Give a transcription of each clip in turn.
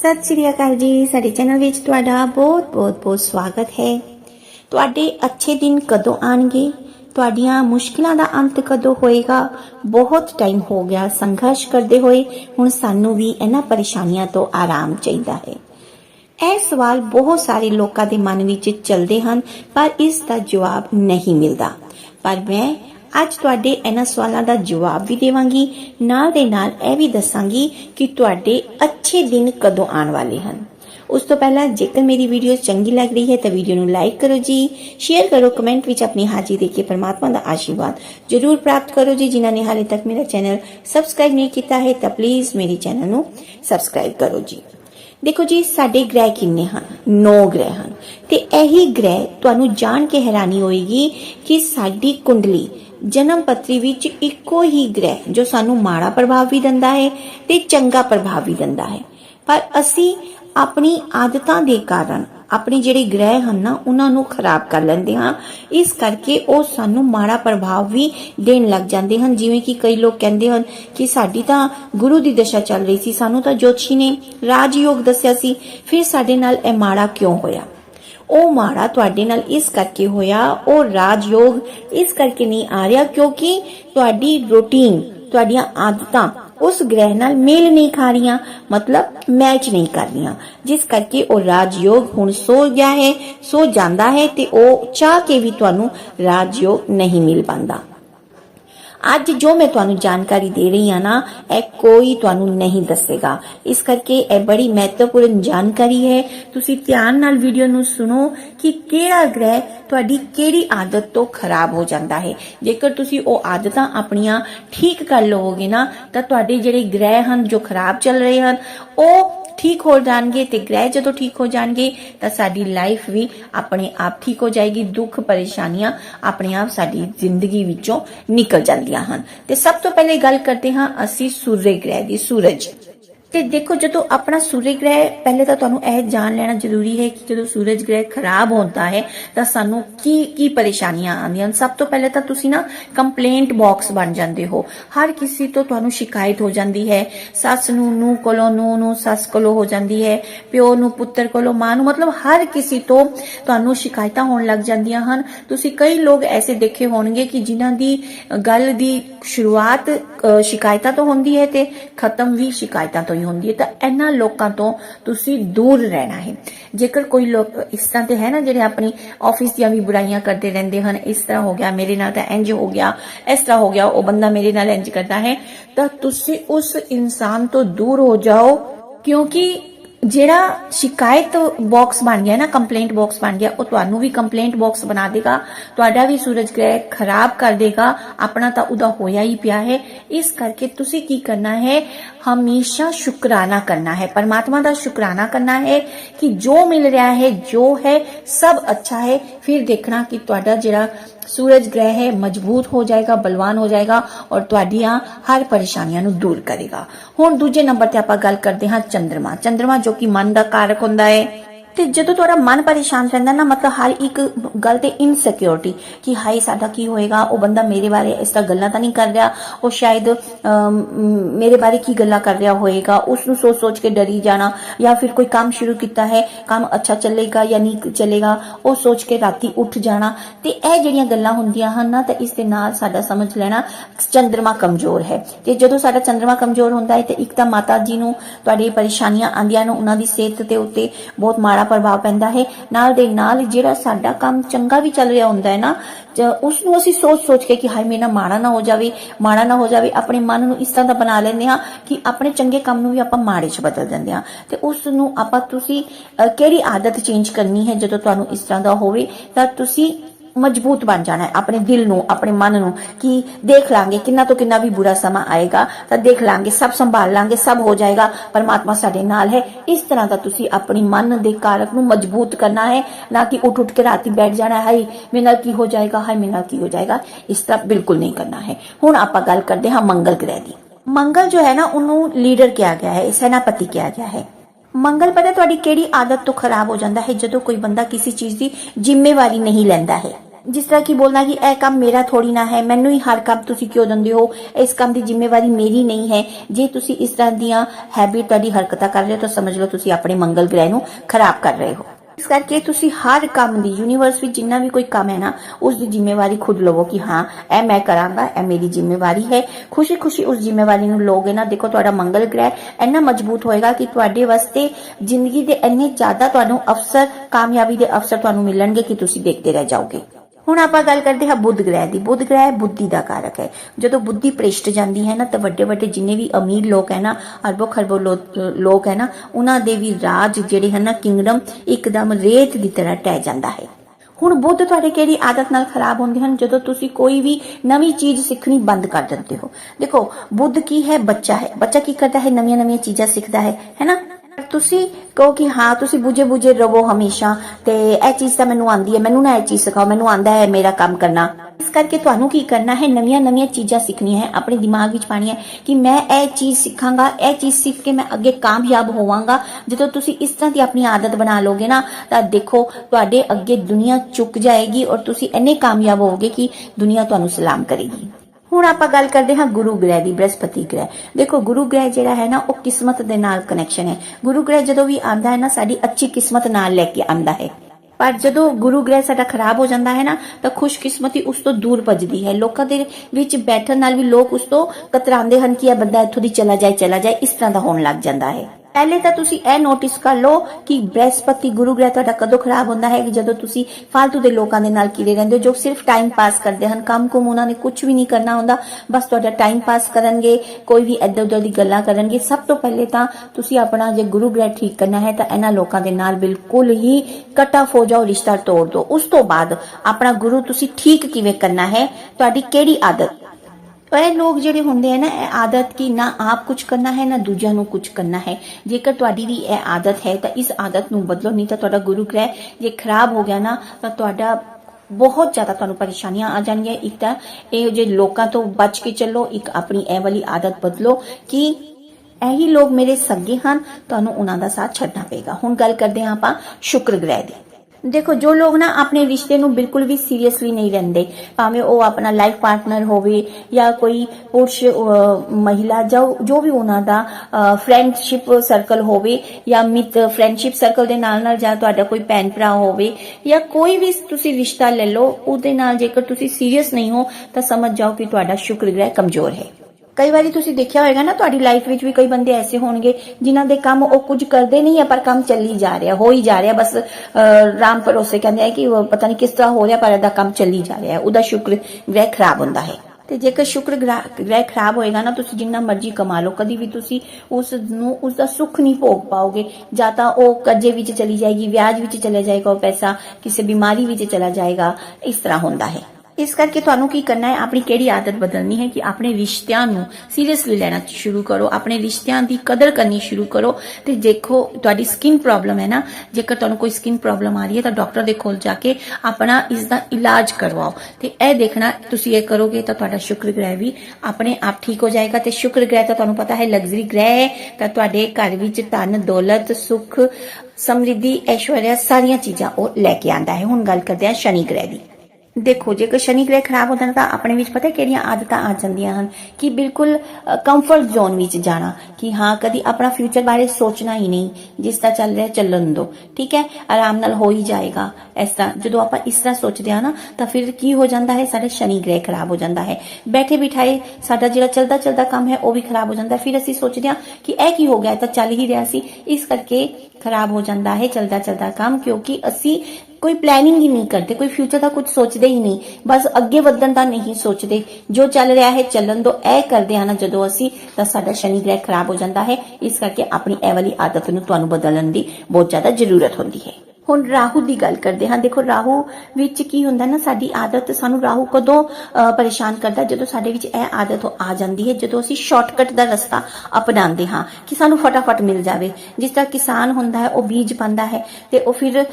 ਸਤਿ ਸ਼੍ਰੀ ਅਕਾਲ ਜੀ, ਸਾਡੇ ਚੈਨਲ ਵਿੱਚ ਤੁਹਾਡਾ ਬਹੁਤ-ਬਹੁਤ ਸਵਾਗਤ ਹੈ। ਤੁਹਾਡੇ ਅੱਛੇ ਦਿਨ ਕਦੋਂ ਆਣਗੇ? ਤੁਹਾਡੀਆਂ ਮੁਸ਼ਕਿਲਾਂ ਦਾ ਅੰਤ ਕਦੋਂ ਹੋਏਗਾ? ਬਹੁਤ ਟਾਈਮ ਹੋ ਗਿਆ ਸੰਘਰਸ਼ ਕਰਦੇ ਹੋਏ, ਹੁਣ ਸਾਨੂੰ ਵੀ ਇਹਨਾਂ ਪਰੇਸ਼ਾਨੀਆਂ ਤੋਂ ਆਰਾਮ ਚਾਹੀਦਾ ਹੈ। ਇਹ ਸਵਾਲ ਬਹੁਤ ਸਾਰੇ ਲੋਕਾਂ ਦੇ ਮਨ ਵਿੱਚ ਚੱਲਦੇ ਹਨ, ਪਰ ਇਸ ਦਾ ਜਵਾਬ ਨਹੀਂ ਮਿਲਦਾ। ਪਰ ਮੈਂ ਅੱਜ ਤੁਹਾਡੇ ਇਹਨਾਂ ਸਵਾਲਾਂ ਦਾ ਜਵਾਬ ਵੀ ਦੇਵਾਂਗੀ। ਨਾਲ ਦੇ ਨਾਲ ਇਹ ਵੀ ਦੱਸਾਂਗੀ ਕਿ ਤੁਹਾਡੇ ਅੱਛੇ ਦਿਨ ਕਦੋਂ ਆਉਣ ਵਾਲੇ ਹਨ। ਉਸ ਤੋਂ ਪਹਿਲਾਂ ਜੇਕਰ ਮੇਰੀ ਵੀਡੀਓ ਚੰਗੀ ਲੱਗ ਰਹੀ ਹੈ ਤਾਂ ਵੀਡੀਓ ਨੂੰ ਲਾਈਕ ਕਰੋ ਜੀ। ਸ਼ੇਅਰ ਕਰੋ, ਕਮੈਂਟ ਵਿੱਚ ਆਪਣੀ ਹਾਜ਼ਰੀ ਦੇ ਕੇ ਪਰਮਾਤਮਾ ਦਾ ਆਸ਼ੀਰਵਾਦ ਜ਼ਰੂਰ ਪ੍ਰਾਪਤ ਕਰੋ ਜੀ। ਜਿਨ੍ਹਾਂ ਨੇ ਹਾਲੇ ਤੱਕ ਮੇਰਾ ਚੈਨਲ ਸਬਸਕ੍ਰਾਈਬ ਨਹੀਂ ਕੀਤਾ ਹੈ ਤਾਂ ਪਲੀਜ਼ ਮੇਰੇ ਚੈਨਲ ਨੂੰ ਸਬਸਕ੍ਰਾਈਬ ਕਰੋ ਜੀ। ਦੇਖੋ ਜੀ, ਸਾਡੇ ਗ੍ਰਹਿ ਕਿੰਨੇ ਹਨ? 9 ਗ੍ਰਹਿ ਹਨ। ਤੇ ਇਹੀ ਗ੍ਰਹਿ ਤੁਹਾਨੂੰ ਜਾਣ ਕੇ ਹੈਰਾਨੀ ਹੋਏਗੀ ਕਿ ਸਾਡੀ ਕੁੰਡਲੀ ਜਨਮ ਪੱਤਰੀ ਵਿੱਚ ਇੱਕੋ ਹੀ ਗ੍ਰਹਿ, ਜੋ ਸਾਨੂੰ ਮਾੜਾ ਪ੍ਰਭਾਵ ਵੀ ਦਿੰਦਾ ਹੈ ਤੇ ਚੰਗਾ ਪ੍ਰਭਾਵ ਵੀ ਦਿੰਦਾ ਹੈ। ਪਰ ਅਸੀਂ ਆਪਣੀ ਆਦਤਾਂ ਦੇ ਕਾਰਨ, ਆਪਣੇ ਜਿਹੜੇ ਗ੍ਰਹਿ ਹਨ ਨਾ, ਉਹਨਾਂ ਨੂੰ ਖਰਾਬ ਕਰ ਲੈਂਦੇ ਹਾਂ। ਇਸ ਕਰਕੇ ਉਹ ਸਾਨੂੰ ਮਾੜਾ ਪ੍ਰਭਾਵ ਵੀ ਦੇਣ ਲੱਗ ਜਾਂਦੇ ਹਨ। ਜਿਵੇਂ ਕਿ ਕਈ ਲੋਕ ਕਹਿੰਦੇ ਹਨ ਕਿ ਸਾਡੀ ਤਾਂ ਗੁਰੂ ਦੀ ਦਸ਼ਾ ਚੱਲ ਰਹੀ ਸੀ, ਸਾਨੂੰ ਤਾਂ ਜੋਤਸ਼ੀ ਨੇ ਰਾਜਯੋਗ ਦੱਸਿਆ ਸੀ। ਫਿਰ ਸਾਡੇ ਨਾਲ ਇਹ ਮਾੜਾ ਕਿਉਂ ਹੋਇਆ? ਉਹ ਮਾੜਾ ਤੁਹਾਡੇ ਨਾਲ ਇਸ ਕਰਕੇ ਹੋਇਆ, ਉਹ ਰਾਜਯੋਗ ਇਸ ਕਰਕੇ ਨਹੀਂ ਆ ਰਿਹਾ ਕਿਉਂਕਿ ਤੁਹਾਡੀ ਰੁਟੀਨ ਤੁਹਾਡੀਆਂ ਆਦਤਾਂ ਉਸ ਗ੍ਰਹਿ ਨਾਲ ਮੇਲ ਨਹੀਂ ਖਾ ਰਹੀਆਂ, ਮਤਲਬ ਮੈਚ ਨਹੀਂ ਕਰ ਰਹੀਆਂ। ਜਿਸ ਕਰਕੇ ਉਹ ਰਾਜਯੋਗ ਹੁਣ ਸੋ ਗਿਆ ਹੈ, ਸੋ ਜਾਂਦਾ ਹੈ ਤੇ ਉਹ ਚਾਹ ਕੇ ਵੀ ਤੁਹਾਨੂੰ ਰਾਜਯੋਗ ਨਹੀਂ ਮਿਲ ਪਾਂਦਾ ਅੱਜ ਜੋ ਮੈਂ ਤੁਹਾਨੂੰ ਜਾਣਕਾਰੀ ਦੇ ਰਹੀ ਹਾਂ ਨਾ, ਇਹ ਕੋਈ ਤੁਹਾਨੂੰ ਨਹੀਂ ਦੱਸੇਗਾ। ਇਸ ਕਰਕੇ ਇਹ ਬੜੀ ਮਹੱਤਵਪੂਰਨ ਜਾਣਕਾਰੀ ਹੈ। ਤੁਸੀਂ ਧਿਆਨ ਨਾਲ ਵੀਡੀਓ ਨੂੰ ਸੁਣੋ ਕਿ ਕਿਹੜਾ ਗ੍ਰਹਿ ਤੁਹਾਡੀ ਕਿਹੜੀ ਆਦਤ ਤੋਂ ਖਰਾਬ ਹੋ ਜਾਂਦਾ ਹੈ। ਜੇਕਰ ਤੁਸੀਂ ਉਹ ਆਦਤਾਂ ਆਪਣੀਆਂ ਠੀਕ ਕਰ ਲਵੋਗੇ ਨਾ, ਤਾਂ ਤੁਹਾਡੇ ਜਿਹੜੇ ਗ੍ਰਹਿ ਹਨ, ਜੋ ਖਰਾਬ ਚੱਲ ਰਹੇ ਹਨ, ਉਹ ਠੀਕ ਹੋ ਜਾਣਗੇ ਤੇ ਗ੍ਰਹਿ ਜਦੋਂ ਠੀਕ ਹੋ ਜਾਣਗੇ, ਤਾਂ ਸਾਡੀ ਲਾਈਫ ਵੀ ਆਪਣੇ ਆਪ ਠੀਕ ਹੋ ਜਾਏਗੀ, ਦੁੱਖ ਪਰੇਸ਼ਾਨੀਆਂ ਆਪਣੇ ਆਪ ਸਾਡੀ ਜ਼ਿੰਦਗੀ ਵਿੱਚੋਂ ਨਿਕਲ ਜਾਂਦੀਆਂ ਹਨ। ਤੇ ਸਭ ਤੋਂ ਪਹਿਲੇ ਗੱਲ ਕਰਦੇ ਹਾਂ ਅਸੀਂ ਸੂਰਜ ਗ੍ਰਹਿ ਦੀ ਸੂਰਜ। ਤੇ ਦੇਖੋ ਜਦੋਂ ਆਪਣਾ ਸੂਰਜ ਗ੍ਰਹਿ, ਪਹਿਲੇ ਤਾਂ ਤੁਹਾਨੂੰ ਇਹ ਜਾਣ ਲੈਣਾ ਜ਼ਰੂਰੀ ਹੈ ਕਿ ਜਦੋਂ ਸੂਰਜ ਗ੍ਰਹਿ ਖਰਾਬ ਹੁੰਦਾ ਹੈ, ਤਾਂ ਸਾਨੂੰ ਕੀ ਕੀ ਪਰੇਸ਼ਾਨੀਆਂ ਆਉਂਦੀਆਂ ਹਨ? ਸਭ ਤੋਂ ਪਹਿਲੇ ਤਾਂ ਤੁਸੀਂ ਨਾ ਕੰਪਲੇਂਟ ਬਾਕਸ ਬਣ ਜਾਂਦੇ ਹੋ। ਹਰ ਕਿਸੇ ਤੋਂ ਤੁਹਾਨੂੰ ਸ਼ਿਕਾਇਤ ਹੋ ਜਾਂਦੀ ਹੈ। ਸੱਸ ਨੂੰ ਨੂੰ ਕੋਲੋਂ ਨੂੰ ਨੂੰ, ਸੱਸ ਕੋਲੋਂ ਹੋ ਜਾਂਦੀ ਹੈ। ਪਿਓ ਨੂੰ, ਪੁੱਤਰ ਕੋਲੋਂ, ਮਾਂ ਨੂੰ, ਮਤਲਬ ਹਰ ਕਿਸੇ ਤੋਂ ਤੁਹਾਨੂੰ ਸ਼ਿਕਾਇਤਾਂ ਹੋਣ ਲੱਗ ਜਾਂਦੀਆਂ ਹਨ। ਤੁਸੀਂ ਕਈ ਲੋਕ ਐਸੇ ਦੇਖੇ ਹੋਣਗੇ ਕਿ ਜਿਨ੍ਹਾਂ ਦੀ ਗੱਲ ਦੀ ਸ਼ੁਰੂਆਤ ਸ਼ਿਕਾਇਤਾਂ ਤੋਂ ਹੁੰਦੀ ਹੈ ਤੇ ਖਤਮ ਵੀ ਸ਼ਿਕਾਇਤਾਂ ਤੋਂ ਹੀ ਹੁੰਦੀ ਹੈ, ਤਾਂ ਇਹਨਾਂ ਲੋਕਾਂ ਤੋਂ ਤੁਸੀਂ ਦੂਰ ਰਹਿਣਾ ਹੈ। ਜੇਕਰ ਕੋਈ ਲੋਕ ਇਸ ਤਰ੍ਹਾਂ ਤੇ ਹੈ ਨਾ, ਜਿਹੜੇ ਆਪਣੀ ਆਫਿਸ ਦੀਆਂ ਵੀ ਬੁਰਾਈਆਂ ਕਰਦੇ ਰਹਿੰਦੇ ਹਨ, ਇਸ ਤਰ੍ਹਾਂ ਹੋ ਗਿਆ, ਮੇਰੇ ਨਾਲ ਤਾਂ ਇੰਜ ਹੋ ਗਿਆ, ਇਸ ਤਰ੍ਹਾਂ ਹੋ ਗਿਆ, ਉਹ ਬੰਦਾ ਮੇਰੇ ਨਾਲ ਇੰਜ ਕਰਦਾ ਹੈ, ਤਾਂ ਤੁਸੀਂ ਉਸ ਇਨਸਾਨ ਤੋਂ ਦੂਰ ਹੋ ਜਾਓ, ਕਿਉਂਕਿ ਜਿਹੜਾ ਸ਼ਿਕਾਇਤ ਬਾਕਸ ਬਣ ਗਿਆ ਨਾ ਕੰਪਲੇਂਟ ਬਾਕਸ ਬਣ ਗਿਆ, ਉਹ ਤੁਹਾਨੂੰ ਵੀ ਕੰਪਲੇਂਟ ਬਾਕਸ ਬਣਾ ਦੇਗਾ, ਤੁਹਾਡਾ ਵੀ ਸੂਰਜ ਗ੍ਰਹਿ ਖਰਾਬ ਕਰ ਦੇਗਾ, ਆਪਣਾ ਤਾਂ ਉਹਦਾ ਹੋਇਆ ਹੀ ਪਿਆ ਹੈ। ਇਸ ਕਰਕੇ ਤੁਸੀਂ ਕੀ ਕਰਨਾ ਹੈ ਹਮੇਸ਼ਾ ਸ਼ੁਕਰਾਨਾ ਕਰਨਾ ਹੈ ਪਰਮਾਤਮਾ ਦਾ ਸ਼ੁਕਰਾਨਾ ਕਰਨਾ ਹੈ ਕਿ ਜੋ ਮਿਲ ਰਿਹਾ ਹੈ ਜੋ ਹੈ ਸਭ ਅੱਛਾ ਹੈ ਫਿਰ ਦੇਖਣਾ ਕਿ ਤੁਹਾਡਾ ਜਿਹੜਾ ਸੂਰਜ ਗ੍ਰਹਿ ਹੈ ਮਜ਼ਬੂਤ ਹੋ ਜਾਏਗਾ ਬਲਵਾਨ ਹੋ ਜਾਏਗਾ ਔਰ ਤੁਹਾਡੀਆਂ ਹਰ ਪਰੇਸ਼ਾਨੀਆਂ ਨੂੰ ਦੂਰ ਕਰੇਗਾ ਹੁਣ ਦੂਜੇ ਨੰਬਰ ਤੇ ਆਪਾਂ ਗੱਲ ਕਰਦੇ ਹਾਂ ਚੰ드ਰਮਾ ਚੰ드ਰਮਾ ਜੋ ਕਿ ਮਨ ਦਾ ਕਾਰਕ ਹੁੰਦਾ ਹੈ ਤੇ ਜਦੋਂ ਤੁਹਾਡਾ ਮਨ ਪਰੇਸ਼ਾਨ ਰਹਿੰਦਾ ਨਾ, ਮਤਲਬ ਹਰ ਇੱਕ ਗੱਲ ਤੇ ਇਨਸਿਕਿਉਰਿਟੀ ਕਿ ਹਾਈ ਸਾਡਾ ਕੀ ਹੋਏਗਾ, ਉਹ ਬੰਦਾ ਮੇਰੇ ਬਾਰੇ ਇਸ ਤਰ੍ਹਾਂ ਗੱਲਾਂ ਤਾਂ ਨਹੀਂ ਕਰ ਰਿਹਾ, ਉਹ ਸ਼ਾਇਦ ਮੇਰੇ ਬਾਰੇ ਕੀ ਗੱਲਾਂ ਕਰ ਰਿਹਾ ਹੋਏਗਾ ਉਸ ਨੂੰ ਸੋਚ ਸੋਚ ਕੇ ਡਰੀ ਜਾਣਾ ਜਾਂ ਫਿਰ ਕੋਈ ਕੰਮ ਸ਼ੁਰੂ ਕੀਤਾ ਹੈ, ਕੰਮ ਅੱਛਾ ਚੱਲੇਗਾ ਜਾਂ ਨਹੀਂ ਚੱਲੇਗਾ, ਉਹ ਸੋਚ ਕੇ ਰਾਤੀ ਉੱਠ ਜਾਣਾ। ਤੇ ਇਹ ਜਿਹੜੀਆਂ ਗੱਲਾਂ ਹੁੰਦੀਆਂ ਹਨ ਨਾ, ਤਾਂ ਇਸ ਦੇ ਨਾਲ ਸਾਡਾ ਸਮਝ ਲੈਣਾ ਚੰ드ਰਮਾ ਕਮਜ਼ੋਰ ਹੈ। ਤੇ ਜਦੋਂ ਸਾਡਾ ਚੰ드ਰਮਾ ਕਮਜ਼ੋਰ ਹੁੰਦਾ ਹੈ, ਤੇ ਇੱਕ ਤਾਂ ਮਾਤਾ ਜੀ ਨੂੰ ਤੁਹਾਡੀ ਪਰੇਸ਼ਾਨੀਆਂ ਆਂਦੀਆਂ ਨੂੰ ਉਹਨਾਂ ਦੀ ਸਿਹਤ ਤੇ ਉੱਤੇ ਬਹੁਤ ਮਾੜਾ ਪ੍ਰਭਾਵ ਪੈਂਦਾ ਹੈ। ਨਾਲ ਦੇ ਨਾਲ ਜਿਹੜਾ ਸਾਡਾ ਕੰਮ ਚੰਗਾ ਵੀ ਚੱਲ ਰਿਹਾ ਹੁੰਦਾ ਹੈ ਨਾ ਉਸ ਨੂੰ ਅਸੀਂ ਸੋਚ ਸੋਚ ਕੇ ਕਿ ਹਾਏ, ਮੇਰਾ ਮਾੜਾ ਨਾ ਹੋ ਜਾਵੇ, ਮਾੜਾ ਨਾ ਹੋ ਜਾਵੇ, ਆਪਣੇ ਮਨ ਨੂੰ ਇਸ ਤਰ੍ਹਾਂ ਦਾ ਬਣਾ ਲੈਂਦੇ ਹਾਂ ਕਿ ਆਪਣੇ ਚੰਗੇ ਕੰਮ ਨੂੰ ਵੀ ਆਪਾਂ ਮਾੜੇ 'ਚ ਬਦਲ ਦਿੰਦੇ ਹਾਂ। ਤੇ ਉਸ ਨੂੰ ਆਪਾਂ ਤੁਸੀਂ ਕਿਹੜੀ ਆਦਤ ਚੇਂਜ ਕਰਨੀ ਹੈ ਜਦੋਂ ਤੁਹਾਨੂੰ ਇਸ ਤਰ੍ਹਾਂ ਦਾ ਹੋਵੇ, ਤਾਂ ਤੁਸੀਂ ਮਜ਼ਬੂਤ ਬਣ ਜਾਣਾ ਹੈ ਆਪਣੇ ਦਿਲ ਨੂੰ, ਆਪਣੇ ਮਨ ਨੂੰ, ਕਿ ਦੇਖ ਲਾਂਗੇ ਕਿੰਨਾ ਤੋਂ ਕਿੰਨਾ ਵੀ ਬੁਰਾ ਸਮਾਂ ਆਏਗਾ, ਤਾਂ ਦੇਖ ਲਾਂਗੇ, ਸਭ ਸੰਭਾਲ ਲਾਂਗੇ, ਸਭ ਹੋ ਜਾਏਗਾ, ਪਰਮਾਤਮਾ ਸਾਡੇ ਨਾਲ ਹੈ। ਇਸ ਤਰ੍ਹਾਂ ਦਾ ਤੁਸੀਂ ਆਪਣੀ ਮਨ ਦੇ ਕਾਰਕ ਨੂੰ ਮਜ਼ਬੂਤ ਕਰਨਾ ਹੈ, ਨਾ ਕਿ ਉੱਠ ਉੱਠ ਕੇ ਰਾਤੀ ਬੈਠ ਜਾਣਾ ਹੈ ਮੇਰੇ ਨਾਲ ਕੀ ਹੋ ਜਾਏਗਾ, ਹਾਏ, ਮੇਰੇ ਨਾਲ ਕੀ ਹੋ ਜਾਏਗਾ। ਇਸ ਤਰ੍ਹਾਂ ਬਿਲਕੁਲ ਨਹੀਂ ਕਰਨਾ ਹੈ। ਹੁਣ ਆਪਾਂ ਗੱਲ ਕਰਦੇ ਹਾਂ ਮੰਗਲ ਗ੍ਰਹਿ ਦੀ। ਮੰਗਲ ਜੋ ਹੈ ਨਾ, ਉਹਨੂੰ ਲੀਡਰ ਕਿਹਾ ਗਿਆ ਹੈ, ਸੈਨਾਪਤੀ ਕਿਹਾ ਗਿਆ ਹੈ। ਮੰਗਲ ਪਤਾ ਤੁਹਾਡੀ ਕਿਹੜੀ ਆਦਤ ਤੋਂ ਖਰਾਬ ਹੋ ਜਾਂਦਾ ਹੈ ਜਦੋਂ ਕੋਈ ਬੰਦਾ ਕਿਸੇ ਚੀਜ਼ ਦੀ ਜ਼ਿੰਮੇਵਾਰੀ ਨਹੀਂ ਲੈਂਦਾ ਹੈ? ਜਿਸ ਤਰ੍ਹਾਂ ਕਿ ਬੋਲਣਾ ਕਿ ਇਹ ਕੰਮ ਮੇਰਾ ਥੋੜੀ ਨਾ ਹੈ, ਮੈਨੂੰ ਹੀ ਹਰ ਕੰਮ ਤੁਸੀਂ ਕਿਉਂ ਦਿੰਦੇ ਹੋ? ਇਸ ਕੰਮ ਦੀ ਜ਼ਿੰਮੇਵਾਰੀ ਮੇਰੀ ਨਹੀਂ ਹੈ। ਜੇ ਤੁਸੀਂ ਇਸ ਤਰ੍ਹਾਂ ਦੀਆਂ ਹੈਬਿਟ ਤੁਹਾਡੀ ਹਰਕਤਾਂ ਕਰ ਰਹੇ ਹੋ ਤਾਂ ਸਮਝ ਲਓ ਤੁਸੀਂ ਆਪਣੇ ਮੰਗਲ ਗ੍ਰਹਿ ਨੂੰ ਖਰਾਬ ਕਰ ਰਹੇ ਹੋ। ਇਸ ਕਰਕੇ ਤੁਸੀਂ ਹਰ ਕੰਮ ਦੀ ਯੂਨੀਵਰਸ ਵਿੱਚ ਜਿੰਨਾ ਵੀ ਕੋਈ ਕੰਮ ਹੈ ਨਾ, ਉਸ ਦੀ ਜ਼ਿੰਮੇਵਾਰੀ ਖੁਦ ਲਵੋ ਕਿ ਹਾਂ, ਇਹ ਮੈਂ ਕਰਾਂਗਾ, ਇਹ ਮੇਰੀ ਜ਼ਿੰਮੇਵਾਰੀ ਹੈ। ਖੁਸ਼ੀ-ਖੁਸ਼ੀ ਉਸ ਜ਼ਿੰਮੇਵਾਰੀ ਨੂੰ ਲੋਗੇ ਨਾ ਦੇਖੋ ਤੁਹਾਡਾ ਮੰਗਲ ਗ੍ਰਹਿ ਇੰਨਾ ਮਜ਼ਬੂਤ ਹੋਏਗਾ ਕਿ ਤੁਹਾਡੇ ਵਾਸਤੇ ਜ਼ਿੰਦਗੀ ਦੇ ਇੰਨੇ ਜ਼ਿਆਦਾ ਤੁਹਾਨੂੰ ਅਵਸਰ, ਕਾਮਯਾਬੀ ਦੇ ਅਵਸਰ ਤੁਹਾਨੂੰ ਮਿਲਣਗੇ ਕਿ ਤੁਸੀਂ ਦੇਖਦੇ ਰਹਿ ਜਾਓਗੇ। ਹੁਣ ਆਪਾਂ ਗੱਲ ਕਰਦੇ ਹਾਂ ਬੁੱਧ ਗ੍ਰਹਿ ਦੀ। ਬੁੱਧ ਗ੍ਰਹਿ ਬੁੱਧੀ ਦਾ ਕਾਰਕ ਹੈ। ਜਦੋਂ ਬੁੱਧੀ ਪ੍ਰਿਸ਼ਟ ਜਾਂਦੀ ਹੈ ਨਾ, ਤਾਂ ਵੱਡੇ ਵੱਡੇ ਜਿੰਨੇ ਵੀ ਅਮੀਰ ਲੋਕ ਹੈ ਨਾ ਅਰਬੋ ਖਰਬੋ ਲੋਕ ਹੈ ਨਾ, ਉਹਨਾਂ ਦੇ ਵੀ ਰਾਜ ਜਿਹੜੇ ਹਨ ਨਾ, ਕਿੰਗਡਮ ਇੱਕਦਮ ਰੇਤ ਦੀ ਤਰ੍ਹਾਂ ਟਹਿ ਜਾਂਦਾ ਹੈ। ਹੁਣ ਬੁੱਧ ਤੁਹਾਡੇ ਕਿਹੜੀ ਆਦਤ ਨਾਲ ਖਰਾਬ ਹੁੰਦੇ ਹਨ? ਜਦੋਂ ਤੁਸੀਂ ਕੋਈ ਵੀ ਨਵੀਂ ਚੀਜ਼ ਸਿੱਖਣੀ ਬੰਦ ਕਰ ਦਿੰਦੇ ਹੋ। ਦੇਖੋ, ਬੁੱਧ ਕੀ ਹੈ? ਬੱਚਾ ਹੈ। ਬੱਚਾ ਕੀ ਕਰਦਾ ਹੈ? ਨਵੀਆਂ ਨਵੀਆਂ ਚੀਜ਼ਾਂ ਸਿੱਖਦਾ ਹੈ। ਹੈਨਾ ਤੁਸੀਂ ਕਹੋ ਕਿ ਹਾਂ, ਤੁਸੀਂ ਬੁਝੇ ਬੁਝੇ ਰਹੋ ਹਮੇਸ਼ਾ ਤੇ ਇਹ ਚੀਜ਼ ਤਾਂ ਮੈਨੂੰ ਆਂਦੀ ਹੈ, ਮੈਨੂੰ ਨਾ ਇਹ ਚੀਜ਼ ਸਿਖਾਓ, ਮੈਨੂੰ ਆਂਦਾ ਹੈ ਮੇਰਾ ਕੰਮ ਕਰਨਾ। ਇਸ ਕਰਕੇ ਤੁਹਾਨੂੰ ਕੀ ਕਰਨਾ ਹੈ, ਨਵੀਆਂ ਨਵੀਆਂ ਚੀਜ਼ਾਂ ਸਿੱਖਣੀਆਂ ਹੈ, ਆਪਣੇ ਦਿਮਾਗ ਵਿੱਚ ਪਾਣੀ ਹੈ ਕਿ ਮੈਂ ਇਹ ਚੀਜ਼ ਸਿੱਖਾਂਗਾ, ਇਹ ਚੀਜ਼ ਸਿੱਖ ਕੇ ਮੈਂ ਅੱਗੇ ਕਾਮਯਾਬ ਹੋਵਾਂਗਾ। ਜਦੋਂ ਤੁਸੀਂ ਇਸ ਤਰ੍ਹਾਂ ਦੀ ਆਪਣੀ ਆਦਤ ਬਣਾ ਲੋਗੇ ਨਾ, ਤਾਂ ਦੇਖੋ ਤੁਹਾਡੇ ਅੱਗੇ ਦੁਨੀਆ ਚੁੱਕ ਜਾਏਗੀ ਔਰ ਤੁਸੀਂ ਇੰਨੇ ਕਾਮਯਾਬ ਹੋਵੋਗੇ ਕਿ ਦੁਨੀਆ ਤੁਹਾਨੂੰ ਸਲਾਮ ਕਰੇਗੀ। ਹੁਣ ਆਪਾਂ ਗੱਲ ਕਰਦੇ ਹਾਂ ਗੁਰੂ ਗ੍ਰਹਿ ਦੀ, ਬ੍ਰਹਸਪਤੀ ਗ੍ਰਹਿ। ਦੇਖੋ, ਗੁਰੂ ਗ੍ਰਹਿ ਜਿਹੜਾ ਹੈ ਨਾ, ਉਹ ਕਿਸਮਤ ਦੇ ਨਾਲ ਕਨੈਕਸ਼ਨ ਹੈ। ਗੁਰੂ ਗ੍ਰਹਿ ਜਦੋਂ ਵੀ ਆਂਦਾ ਹੈ ਨਾ, ਸਾਡੀ ਅੱਛੀ ਕਿਸਮਤ ਨਾਲ ਲੈ ਕੇ ਆਂਦਾ ਹੈ। ਪਰ ਜਦੋਂ ਗੁਰੂ ਗ੍ਰਹਿ ਸਾਡਾ ਖਰਾਬ ਹੋ ਜਾਂਦਾ ਹੈ ਨਾ, ਤਾਂ ਖੁਸ਼ਕਿਸਮਤੀ ਉਸ ਤੋਂ ਦੂਰ ਭੱਜਦੀ ਹੈ। ਲੋਕਾਂ ਦੇ ਵਿੱਚ ਬੈਠਣ ਨਾਲ ਵੀ ਲੋਕ ਉਸ ਤੋਂ ਕਤਰਾਉਂਦੇ ਹਨ ਕਿ ਇਹ ਬੰਦਾ ਇੱਥੋਂ ਦੀ ਚਲਾ ਜਾਏ ਚਲਾ ਜਾਏ, ਇਸ ਤਰ੍ਹਾਂ ਦਾ ਹੋਣ ਲੱਗ ਜਾਂਦਾ ਹੈ। ਪਹਿਲੇ ਤਾਂ ਤੁਸੀਂ ਇਹ ਨੋਟਿਸ ਕਰ ਲਓ ਕਿ ਬ੍ਰਹਸਪਤੀ ਗੁਰੂ ਗ੍ਰਹਿ ਤੁਹਾਡਾ ਕਦੋਂ ਖਰਾਬ ਹੁੰਦਾ ਹੈ ਕਿ ਜਦੋਂ ਤੁਸੀਂ ਫालतू ਦੇ ਲੋਕਾਂ ਦੇ ਨਾਲ ਕਿਰੇ ਰਹਿੰਦੇ ਹੋ, ਜੋ ਸਿਰਫ ਟਾਈਮ ਪਾਸ ਕਰਦੇ ਹਨ। ਕੰਮ ਕੁਮ ਉਹਨਾਂ ਨੇ ਕੁਝ ਵੀ ਨਹੀਂ ਕਰਨਾ ਹੁੰਦਾ, ਬਸ ਤੁਹਾਡਾ ਟਾਈਮ ਪਾਸ ਕਰਨਗੇ, ਕੋਈ ਵੀ ਇੱਧਰ ਉੱਧਰ ਦੀ ਗੱਲਾਂ ਕਰਨਗੇ। ਸਭ ਤੋਂ ਪਹਿਲੇ ਤਾਂ ਤੁਸੀਂ ਆਪਣਾ ਜੇ ਗੁਰੂ ਗ੍ਰਹਿ ਠੀਕ ਕਰਨਾ ਹੈ, ਤਾਂ ਇਹਨਾਂ ਲੋਕਾਂ ਦੇ ਨਾਲ ਬਿਲਕੁਲ ਹੀ ਕੱਟ ਆਫ ਹੋ ਜਾਓ, ਰਿਸ਼ਤਾ ਤੋੜ ਦਿਓ। ਉਸ ਤੋਂ ਬਾਅਦ ਆਪਣਾ ਗੁਰੂ ਤੁਸੀਂ ਠੀਕ ਕਿਵੇਂ ਕਰਨਾ ਹੈ, ਤੁਹਾਡੀ ਕਿਹੜੀ ਆਦਤ? ਇਹ ਲੋਕ ਜਿਹੜੇ ਹੁੰਦੇ ਆ ਨਾ, ਇਹ ਆਦਤ ਕੀ ਨਾ ਆਪ ਕੁਝ ਕਰਨਾ ਹੈ, ਨਾ ਦੂਜਿਆਂ ਨੂੰ ਕੁਝ ਕਰਨਾ ਹੈ। ਜੇਕਰ ਤੁਹਾਡੀ ਵੀ ਇਹ ਆਦਤ ਹੈ, ਤਾਂ ਇਸ ਆਦਤ ਨੂੰ ਬਦਲੋ, ਨਹੀਂ ਤਾਂ ਤੁਹਾਡਾ ਗੁਰੂ ਗ੍ਰਹਿ ਜੇ ਖਰਾਬ ਹੋ ਗਿਆ ਨਾ, ਤਾਂ ਤੁਹਾਡਾ ਬਹੁਤ ਜ਼ਿਆਦਾ ਤੁਹਾਨੂੰ ਪਰੇਸ਼ਾਨੀਆਂ ਆ ਜਾਣਗੀਆਂ। ਇੱਕ ਤਾਂ ਇਹ ਜੇ ਲੋਕਾਂ ਤੋਂ ਬਚ ਕੇ ਚੱਲੋ, ਇੱਕ ਆਪਣੀ ਇਹ ਵਾਲੀ ਆਦਤ ਬਦਲੋ ਕਿ ਇਹੀ ਲੋਕ ਮੇਰੇ ਸੱਗੇ ਹਨ, ਤੁਹਾਨੂੰ ਉਹਨਾਂ ਦਾ ਸਾਥ ਛੱਡਣਾ ਪਏਗਾ। ਹੁਣ ਗੱਲ ਕਰਦੇ ਹਾਂ ਆਪਾਂ ਸ਼ੁਕਰ ਗ੍ਰਹਿ ਦੀ। ਦੇਖੋ, ਜੋ ਲੋਕ ਨਾ ਆਪਣੇ ਰਿਸ਼ਤੇ ਨੂੰ ਬਿਲਕੁਲ ਵੀ ਸੀਰੀਅਸਲੀ ਨਹੀਂ ਲੈਂਦੇ, ਭਾਵੇਂ ਉਹ ਆਪਣਾ ਲਾਈਫ ਪਾਰਟਨਰ ਹੋਵੇ ਜਾਂ ਕੋਈ ਪੁਰਸ਼ ਮਹਿਲਾ ਜੋ ਜੋ ਵੀ ਉਹਨਾਂ ਦਾ ਫਰੈਂਡਸ਼ਿਪ ਸਰਕਲ ਹੋਵੇ ਜਾਂ ਮਿਤ ਫਰੈਂਡਸ਼ਿਪ ਸਰਕਲ ਦੇ ਨਾਲ ਨਾਲ ਜਾਂ ਤੁਹਾਡਾ ਕੋਈ ਭੈਣ ਭਰਾ ਹੋਵੇ ਜਾਂ ਕੋਈ ਵੀ ਤੁਸੀਂ ਰਿਸ਼ਤਾ ਲੈ ਲਓ, ਉਹਦੇ ਨਾਲ ਜੇਕਰ ਤੁਸੀਂ ਸੀਰੀਅਸ ਨਹੀਂ ਹੋ, ਤਾਂ ਸਮਝ ਜਾਓ ਕਿ ਤੁਹਾਡਾ ਸ਼ੁਕਰ ਗ੍ਰਹਿ ਕਮਜ਼ੋਰ ਹੈ। ਕਈ ਵਾਰੀ ਤੁਸੀਂ ਦੇਖਿਆ ਹੋਵੇਗਾ ਨਾ, ਤੁਹਾਡੀ ਲਾਈਫ ਵਿੱਚ ਵੀ ਕਈ ਬੰਦੇ ਐਸੇ ਹੋਣਗੇ ਜਿਨ੍ਹਾਂ ਦੇ ਕੰਮ ਉਹ ਕੁਝ ਕਰਦੇ ਨਹੀਂ ਹੈ ਪਰ ਕੰਮ ਚੱਲੀ ਜਾ ਰਿਹਾ, ਹੋ ਹੀ ਜਾ ਰਿਹਾ। ਬਸ ਰਾਮ ਭਰੋਸੇ ਕਹਿੰਦੇ ਆ ਕਿ ਪਤਾ ਨਹੀਂ ਕਿਸ ਤਰ੍ਹਾਂ ਹੋ ਰਿਹਾ, ਪਰ ਇਹਦਾ ਕੰਮ ਚੱਲੀ ਜਾ ਰਿਹਾ। ਉਹਦਾ ਸ਼ੁਕਰ ਗ੍ਰਹਿ ਖਰਾਬ ਹੁੰਦਾ ਹੈ। ਤੇ ਜੇਕਰ ਸ਼ੁਕਰ ਗ੍ਰਹਿ ਖਰਾਬ ਹੋਏਗਾ ਨਾ, ਤੁਸੀਂ ਜਿੰਨਾ ਮਰਜ਼ੀ ਕਮਾ ਲਓ। ਕਦੀ ਵੀ ਤੁਸੀਂ ਉਸ ਨੂੰ, ਉਸ ਦਾ ਸੁੱਖ ਨਹੀਂ ਭੋਗ ਪਾਓਗੇ। ਜਾਂ ਤਾਂ ਉਹ ਕਰਜ਼ੇ ਵਿੱਚ ਚਲੀ ਜਾਏਗੀ, ਵਿਆਜ ਵਿੱਚ ਚਲਾ ਜਾਏਗਾ, ਉਹ ਪੈਸਾ ਕਿਸੇ ਬਿਮਾਰੀ ਵਿੱਚ ਚਲਾ ਜਾਏਗਾ। ਇਸ ਤਰ੍ਹਾਂ ਹੁੰਦਾ ਹੈ। ਇਸ ਕਰਕੇ ਤੁਹਾਨੂੰ ਕੀ ਕਰਨਾ ਹੈ? ਆਪਣੀ ਕਿਹੜੀ ਆਦਤ ਬਦਲਣੀ ਹੈ ਕਿ ਆਪਣੇ ਰਿਸ਼ਤਿਆਂ ਨੂੰ ਸੀਰੀਅਸਲੀ ਲੈਣਾ ਸ਼ੁਰੂ ਕਰੋ? ਆਪਣੇ ਰਿਸ਼ਤਿਆਂ ਦੀ ਕਦਰ ਕਰਨੀ ਸ਼ੁਰੂ ਕਰੋ ਤੇ ਦੇਖੋ, ਤੁਹਾਡੀ ਸਕਿਨ ਪ੍ਰੋਬਲਮ ਹੈ ਨਾ? ਜੇਕਰ ਤੁਹਾਨੂੰ ਕੋਈ ਸਕਿਨ ਪ੍ਰੋਬਲਮ ਆ ਰਹੀ ਹੈ ਤਾਂ ਡਾਕਟਰ ਦੇ ਕੋਲ ਜਾ ਕੇ ਆਪਣਾ ਇਸ ਦਾ ਇਲਾਜ ਕਰਵਾਓ। ਤੇ ਇਹ ਦੇਖਣਾ, ਤੁਸੀਂ ਇਹ ਕਰੋਗੇ ਤਾਂ ਤੁਹਾਡਾ ਸ਼ੁਕਰ ਗ੍ਰਹਿ ਵੀ ਆਪਣੇ ਆਪ ਠੀਕ ਹੋ ਜਾਏਗਾ ਤੇ ਸ਼ੁਕਰ ਗ੍ਰਹਿ ਤਾਂ ਤੁਹਾਨੂੰ ਪਤਾ ਹੈ ਲਗਜ਼ਰੀ ਗ੍ਰਹਿ ਹੈ, ਤਾਂ ਤੁਹਾਡੇ ਘਰ ਵਿੱਚ ਧਨ, ਦੌਲਤ, ਸੁੱਖ, ਸਮਰਿੱਧੀ, ਐਸ਼ਵਰਿਆ ਸਾਰੀਆਂ ਚੀਜ਼ਾਂ ਉਹ ਲੈ ਕੇ ਆਂਦਾ ਹੈ। ਹੁਣ ਗੱਲ ਕਰਦੇ ਹਾਂ ਸ਼ਨੀ ਗ੍ਰਹਿ ਦੀ। ਦੇਖੋ, ਜੇਕਰ ਸ਼ਨੀ ਗ੍ਰਹਿ ਖਰਾਬ ਹੋ ਜਾਂਦਾ ਤਾਂ ਆਪਣੇ ਵਿੱਚ ਪਤਾ ਕਿਹੜੀਆਂ ਆਦਤਾਂ ਆ ਜਾਂਦੀਆਂ ਹਨ ਕਿ ਬਿਲਕੁਲ ਕੰਫਰਟ ਜ਼ੋਨ ਵਿੱਚ ਜਾਣਾ, ਕਿ ਹਾਂ, ਕਦੀ ਆਪਣਾ ਫਿਊਚਰ ਬਾਰੇ ਸੋਚਣਾ ਹੀ ਨਹੀਂ, ਜਿਸ ਤਰ੍ਹਾਂ ਚੱਲ ਰਿਹਾ ਚੱਲਣ ਦੋ, ਠੀਕ ਹੈ? ਆਰਾਮ ਨਾਲ ਹੋ ਹੀ ਜਾਏਗਾ, ਇਸ ਤਰ੍ਹਾਂ, ਜਦੋਂ ਆਪਾਂ ਇਸ ਤਰ੍ਹਾਂ ਸੋਚਦੇ ਹਾਂ ਨਾ, ਤਾਂ ਫਿਰ ਕੀ ਹੋ ਜਾਂਦਾ ਹੈ? ਸਾਡਾ ਸ਼ਨੀ ਗ੍ਰਹਿ ਖਰਾਬ ਹੋ ਜਾਂਦਾ ਹੈ। ਬੈਠੇ ਬਿਠਾਏ, ਸਾਡਾ ਜਿਹੜਾ ਚੱਲਦਾ ਚੱਲਦਾ ਕੰਮ ਹੈ, ਉਹ ਵੀ ਖਰਾਬ ਹੋ ਜਾਂਦਾ ਫਿਰ ਅਸੀਂ ਸੋਚਦੇ ਹਾਂ ਕਿ ਇਹ ਕੀ ਹੋ ਗਿਆ? ਤਾਂ ਚੱਲ ਹੀ ਰਿਹਾ ਸੀ। ਇਸ ਕਰਕੇ ਖਰਾਬ ਹੋ ਜਾਂਦਾ ਹੈ ਚਲਦਾ ਚਲਦਾ ਕੰਮ, ਕਿਉਂਕਿ ਅਸੀਂ ਕੋਈ ਪਲੈਨਿੰਗ ਹੀ ਨਹੀਂ ਕਰਦੇ, ਕੋਈ ਫਿਊਚਰ ਦਾ ਕੁਝ ਸੋਚਦੇ ਹੀ ਨਹੀਂ, ਬਸ ਅੱਗੇ ਵਧਣ ਦਾ ਨਹੀਂ ਸੋਚਦੇ। ਜੋ ਚੱਲ ਰਿਹਾ ਹੈ, ਚੱਲਣ ਦੋ, ਇਹ ਕਰਦੇ ਆ ਨਾ ਜਦੋਂ ਅਸੀਂ, ਤਾਂ ਸਾਡਾ ਸ਼ਨੀ ਗ੍ਰਹਿ ਖਰਾਬ ਹੋ ਜਾਂਦਾ ਹੈ। ਇਸ ਕਰਕੇ ਆਪਣੀ ਇਹ ਵਾਲੀ ਆਦਤ ਨੂੰ ਤੁਹਾਨੂੰ ਬਦਲਣ ਦੀ ਬਹੁਤ ਜ਼ਿਆਦਾ ਜ਼ਰੂਰਤ ਹੁੰਦੀ ਹੈ। ਹੁਣ ਰਾਹੂ ਦੀ ਗੱਲ ਕਰਦੇ ਹਾਂ। ਦੇਖੋ, ਰਾਹੂ ਵਿੱਚ ਕੀ ਹੁੰਦਾ ਨਾ, ਸਾਡੀ ਆਦਤ ਸਾਨੂੰ ਰਾਹੂ ਕਦੋਂ ਪਰੇਸ਼ਾਨ ਕਰਦਾ? ਜਦੋਂ ਸਾਡੇ ਵਿੱਚ ਇਹ ਆਦਤ ਆ ਜਾਂਦੀ ਹੈ, ਜਦੋਂ ਅਸੀਂ ਸ਼ਾਰਟਕਟ ਦਾ ਰਸਤਾ ਅਪਣਾਉਂਦੇ ਹਾਂ ਕਿ ਸਾਨੂੰ ਫਟਾਫਟ ਮਿਲ ਜਾਵੇ। ਜਿਸ ਤਰ੍ਹਾਂ ਕਿਸਾਨ ਹੁੰਦਾ ਹੈ, ਉਹ ਬੀਜ ਪਾਉਂਦਾ ਹੈ ਤੇ ਉਹ ਫਿਰ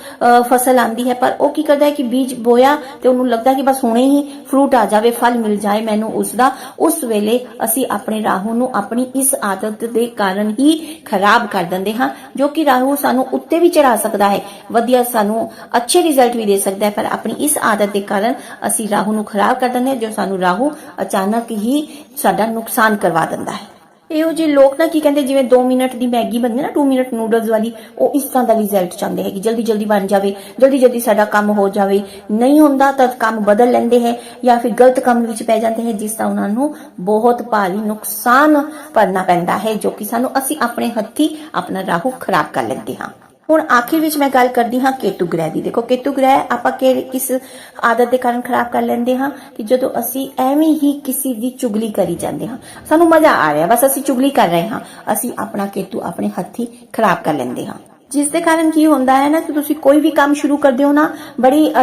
ਫਸਲ ਆਂਦੀ ਹੈ, ਪਰ ਉਹ ਕੀ ਕਰਦਾ ਹੈ ਕਿ ਬੀਜ ਬੋਇਆ ਤੇ ਉਹਨੂੰ ਲੱਗਦਾ ਕਿ ਬਸ ਹੁਣੇ ਹੀ ਫਰੂਟ ਆ ਜਾਵੇ, ਫਲ ਮਿਲ ਜਾਏ ਮੈਨੂੰ ਉਸ ਦਾ ਉਸ ਵੇਲੇ ਅਸੀਂ ਆਪਣੇ ਰਾਹੂ ਨੂੰ ਆਪਣੀ ਇਸ ਆਦਤ ਦੇ ਕਾਰਨ ਹੀ ਖਰਾਬ ਕਰ ਦਿੰਦੇ ਹਾਂ, ਜੋ ਕਿ ਰਾਹੂ ਸਾਨੂੰ ਉੱਤੇ ਵੀ ਚੜਾ ਸਕਦਾ ਹੈ। ਵਧੀਆ ਸਾਨੂੰ ਅੱਛੇ ਰਿਜ਼ਲਟ ਵੀ ਦੇ ਸਕਦਾ ਹੈ, ਪਰ ਆਪਣੀ ਇਸ ਆਦਤ ਦੇ ਕਾਰਨ ਅਸੀਂ ਰਾਹੂ ਨੂੰ ਖਰਾਬ ਕਰ ਦਿੰਦੇ ਹਾਂ, ਜੋ ਸਾਨੂੰ ਰਾਹੂ ਅਚਾਨਕ ਹੀ ਸਾਡਾ ਨੁਕਸਾਨ ਕਰਵਾ ਦਿੰਦਾ ਹੈ। ਇਹੋ ਜਿਹੇ ਲੋਕ ਨਾ ਕੀ ਕਹਿੰਦੇ, ਜਿਵੇਂ 2 ਮਿੰਟ ਦੀ ਮੈਗੀ ਬਣਦੀ ਨਾ 2 ਮਿੰਟ ਨੂਡਲਸ ਵਾਲੀ, ਉਹ ਇਸ ਤਰ੍ਹਾਂ ਦਾ ਰਿਜ਼ਲਟ ਚਾਹੁੰਦੇ ਹੈ ਕਿ ਜਲਦੀ ਜਲਦੀ ਬਣ ਜਾਵੇ, ਜਲਦੀ ਜਲਦੀ ਸਾਡਾ ਕੰਮ ਹੋ ਜਾਵੇ, ਨਹੀਂ ਹੁੰਦਾ ਤਾਂ ਕੰਮ ਬਦਲ ਲੈਂਦੇ ਹੈ, ਜਾਂ ਫਿਰ ਗਲਤ ਕੰਮ ਵਿੱਚ ਪੈ ਜਾਂਦੇ ਹੈ, ਜਿਸ ਦਾ ਉਹਨਾਂ ਨੂੰ ਬਹੁਤ ਭਾਰੀ ਨੁਕਸਾਨ ਭਰਨਾ ਪੈਂਦਾ ਹੈ, ਜੋ ਕਿ ਸਾਨੂੰ ਅਸੀਂ ਆਪਣੇ ਹੱਥੀ ਆਪਣਾ ਰਾਹੂ ਖਰਾਬ ਕਰ ਲੈਂਦੇ ਹਾਂ। ਹੁਣ ਆਖਿਰ ਵਿੱਚ ਮੈਂ ਗੱਲ ਕਰਦੀ ਹਾਂ ਕੇਤੂ ਗ੍ਰਹਿ ਦੀ। ਦੇਖੋ, ਕੇਤੂ ਗ੍ਰਹਿ ਆਪਾਂ ਕਿ ਕਿਸ ਆਦਤ ਦੇ ਕਾਰਨ ਖਰਾਬ ਕਰ ਲੈਂਦੇ ਹਾਂ ਕਿ ਜਦੋਂ ਅਸੀਂ ਐਵੇਂ ਹੀ ਕਿਸੇ ਦੀ ਚੁਗਲੀ ਕਰੀ ਜਾਂਦੇ ਹਾਂ। ਸਾਨੂੰ ਮਜ਼ਾ ਆ ਰਿਹਾ, ਬਸ ਅਸੀਂ ਚੁਗਲੀ ਕਰ ਰਹੇ ਹਾਂ। ਅਸੀਂ ਆਪਣਾ ਕੇਤੂ ਆਪਣੇ ਹੱਥੀ ਖਰਾਬ ਕਰ ਲੈਂਦੇ ਹਾਂ। ਜਿਸ ਦੇ ਕਾਰਨ ਕੀ ਹੁੰਦਾ ਹੈ ਨਾ ਕਿ ਤੁਸੀਂ ਕੋਈ ਵੀ ਕੰਮ ਸ਼ੁਰੂ ਕਰਦੇ ਹੋ ਨਾ, ਬੜੀ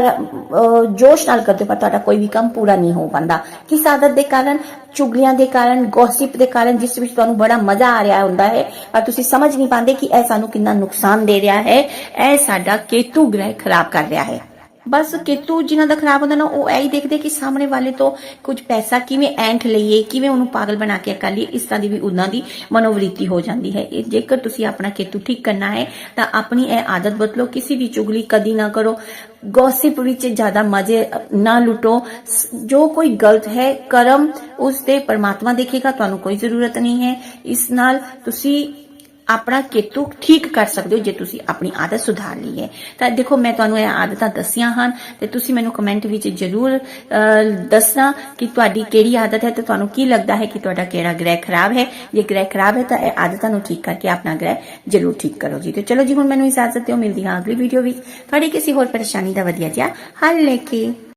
ਜੋਸ਼ ਨਾਲ ਕਰਦੇ ਹੋ ਪਰ ਤੁਹਾਡਾ ਕੋਈ ਵੀ ਕੰਮ ਪੂਰਾ ਨਹੀਂ ਹੋ ਪਾਉਂਦਾ। ਕਿਸ ਆਦਤ ਦੇ ਕਾਰਨ? ਚੁਗਲੀਆਂ ਦੇ ਕਾਰਨ ਗੌਸਿਪ ਦੇ ਕਾਰਨ, ਜਿਸ ਵਿੱਚ ਤੁਹਾਨੂੰ ਬੜਾ ਮਜ਼ਾ ਆ ਰਿਹਾ ਹੁੰਦਾ ਹੈ, ਪਰ ਤੁਸੀਂ ਸਮਝ ਨਹੀਂ ਪਾਉਂਦੇ ਕਿ ਇਹ ਸਾਨੂੰ ਕਿੰਨਾ ਨੁਕਸਾਨ ਦੇ ਰਿਹਾ ਹੈ, ਇਹ ਸਾਡਾ ਕੇਤੂ ਗ੍ਰਹਿ ਖਰਾਬ ਕਰ ਰਿਹਾ ਹੈ। ਬਸ ਕੇਤੂ ਜਿਨ੍ਹਾਂ ਦਾ ਖਰਾਬ ਹੁੰਦਾ ਨਾ ਉਹ ਐ ਹੀ ਦੇਖਦੇ ਕਿ ਸਾਹਮਣੇ ਵਾਲੇ ਤੋਂ ਕੁਝ ਪੈਸਾ ਕਿਵੇਂ ਐਂਠ ਲਈਏ ਕਿਵੇਂ ਉਹਨੂੰ ਪਾਗਲ ਬਣਾ ਕੇ ਕਰ ਲਈਏ ਇਸ ਤਰ੍ਹਾਂ ਦੀ ਵੀ ਉਹਨਾਂ ਦੀ ਮਨੋਵ੍ਰਿਤੀ ਹੋ ਜਾਂਦੀ ਹੈ। ਜੇਕਰ ਤੁਸੀਂ ਆਪਣਾ ਕੇਤੂ ਠੀਕ ਕਰਨਾ ਹੈ ਤਾਂ ਆਪਣੀ ਇਹ ਆਦਤ ਬਦਲੋ ਕਿਸੇ ਦੀ ਚੁਗਲੀ ਕਦੀ ਨਾ ਕਰੋ। ਗੌਸਿਪ ਵਿੱਚ ਜ਼ਿਆਦਾ ਮਜ਼ੇ ਨਾ ਲੁੱਟੋ। ਜੋ ਕੋਈ ਗਲਤ ਹੈ ਕਰਮ ਉਸ ਤੇ ਪਰਮਾਤਮਾ ਦੇਖੇਗਾ ਤੁਹਾਨੂੰ ਕੋਈ ਜ਼ਰੂਰਤ ਨਹੀਂ ਹੈ। ਇਸ ਨਾਲ ਤੁਸੀਂ ਆਪਣਾ ਕੇਤੂ ਠੀਕ ਕਰ ਸਕਦੇ ਹੋ ਜੇ ਤੁਸੀਂ ਆਪਣੀ ਆਦਤ ਸੁਧਾਰ ਲਈ ਹੈ। ਤਾਂ ਦੇਖੋ ਮੈਂ ਤੁਹਾਨੂੰ ਇਹ ਆਦਤਾਂ ਦੱਸੀਆਂ ਹਨ ਤੇ ਤੁਸੀਂ ਮੈਨੂੰ ਕਮੈਂਟ ਵਿੱਚ ਜਰੂਰ ਅਹ, ਦੱਸਣਾ ਕਿ ਤੁਹਾਡੀ ਕਿਹੜੀ ਆਦਤ ਹੈ ਤੇ ਤੁਹਾਨੂੰ ਕੀ ਲੱਗਦਾ ਹੈ ਕਿ ਤੁਹਾਡਾ ਕਿਹੜਾ ਗ੍ਰਹਿ ਖਰਾਬ ਹੈ। ਜੇ ਗ੍ਰਹਿ ਖਰਾਬ ਹੈ ਤਾਂ ਇਹ ਆਦਤਾਂ ਨੂੰ ਠੀਕ ਕਰਕੇ ਆਪਣਾ ਗ੍ਰਹਿ ਜਰੂਰ ਠੀਕ ਕਰੋ ਜੀ। ਤੇ ਚਲੋ ਜੀ ਹੁਣ ਮੈਨੂੰ ਇਜਾਜ਼ਤ ਦਿਓ ਮਿਲਦੀ ਹਾਂ ਅਗਲੀ ਵੀਡੀਓ ਵਿੱਚ। ਤੁਹਾਡੀ ਕਿਸੇ ਹੋਰ ਪਰੇਸ਼ਾਨੀ ਦਾ ਵਧੀਆ ਜਿਹਾ ਹੱਲ ਲੈ ਕੇ।